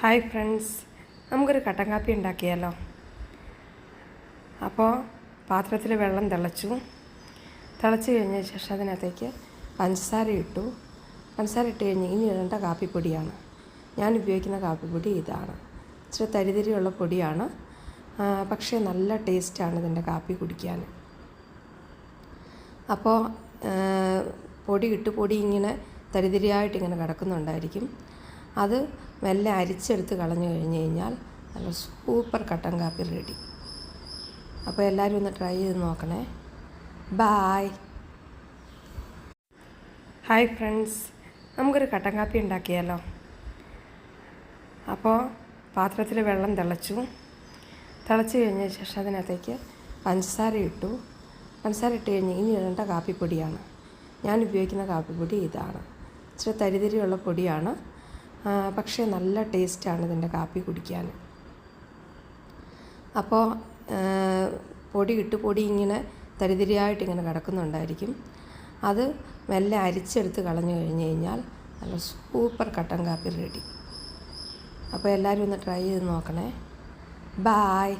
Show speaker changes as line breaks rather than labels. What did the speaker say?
Hi friends നമുക്കൊരു കട്ടൻ കാപ്പി ഉണ്ടാക്കിയാലോ? അപ്പോൾ പാത്രത്തിൽ വെള്ളം തിളച്ചു. തിളച്ച് കഴിഞ്ഞ ശേഷം അതിനകത്തേക്ക് പഞ്ചസാര ഇട്ടു. പഞ്ചസാര ഇട്ട് കഴിഞ്ഞ് ഇനി ഇടേണ്ട കാപ്പിപ്പൊടിയാണ്. ഞാൻ ഉപയോഗിക്കുന്ന കാപ്പിപ്പൊടി ഇതാണ്. ഇച്ചിരി തരിതരിയുള്ള പൊടിയാണ്. പക്ഷേ നല്ല ടേസ്റ്റാണ് ഇതിന്റെ കാപ്പി കുടിക്കാൻ. അപ്പോൾ പൊടി ഇട്ട് പൊടി ഇങ്ങനെ തരിതരിയായിട്ട് ഇങ്ങനെ കിടക്കുന്നുണ്ടായിരിക്കും. അത് മെല്ലെ അരിച്ചെടുത്ത് കളഞ്ഞു കഴിഞ്ഞ് കഴിഞ്ഞാൽ നല്ല സൂപ്പർ കട്ടൻ കാപ്പി റെഡി. അപ്പോൾ എല്ലാവരും ഒന്ന് ട്രൈ ചെയ്ത് നോക്കണേ. ബായ്. ഹായ് ഫ്രണ്ട്സ് നമുക്കൊരു കട്ടൻ കാപ്പി ഉണ്ടാക്കിയാലോ? അപ്പോൾ പാത്രത്തിൽ വെള്ളം തിളച്ചു. തിളച്ചു കഴിഞ്ഞ ശേഷം അതിനകത്തേക്ക് പഞ്ചസാര ഇട്ടു. പഞ്ചസാര ഇട്ട് കഴിഞ്ഞ് ഇനി ഇടേണ്ട കാപ്പിപ്പൊടിയാണ്. ഞാൻ ഉപയോഗിക്കുന്ന കാപ്പിപ്പൊടി ഇതാണ്. ഇച്ചിരി തരിതരിയുള്ള പൊടിയാണ്. പക്ഷേ നല്ല ടേസ്റ്റാണ് ഇതിന്റെ കാപ്പി കുടിക്കാൻ. അപ്പോൾ പൊടി ഇട്ട് പൊടി ഇങ്ങനെ തരിതരിയായിട്ട് ഇങ്ങനെ കിടക്കുന്നുണ്ടായിരിക്കും. അത് മെല്ലെ അരിച്ചെടുത്ത് കളഞ്ഞു കഴിഞ്ഞ് കഴിഞ്ഞാൽ നല്ല സൂപ്പർ കട്ടൻ കാപ്പി റെഡി. അപ്പോൾ എല്ലാവരും ഒന്ന് ട്രൈ ചെയ്ത് നോക്കണേ. ബായ്.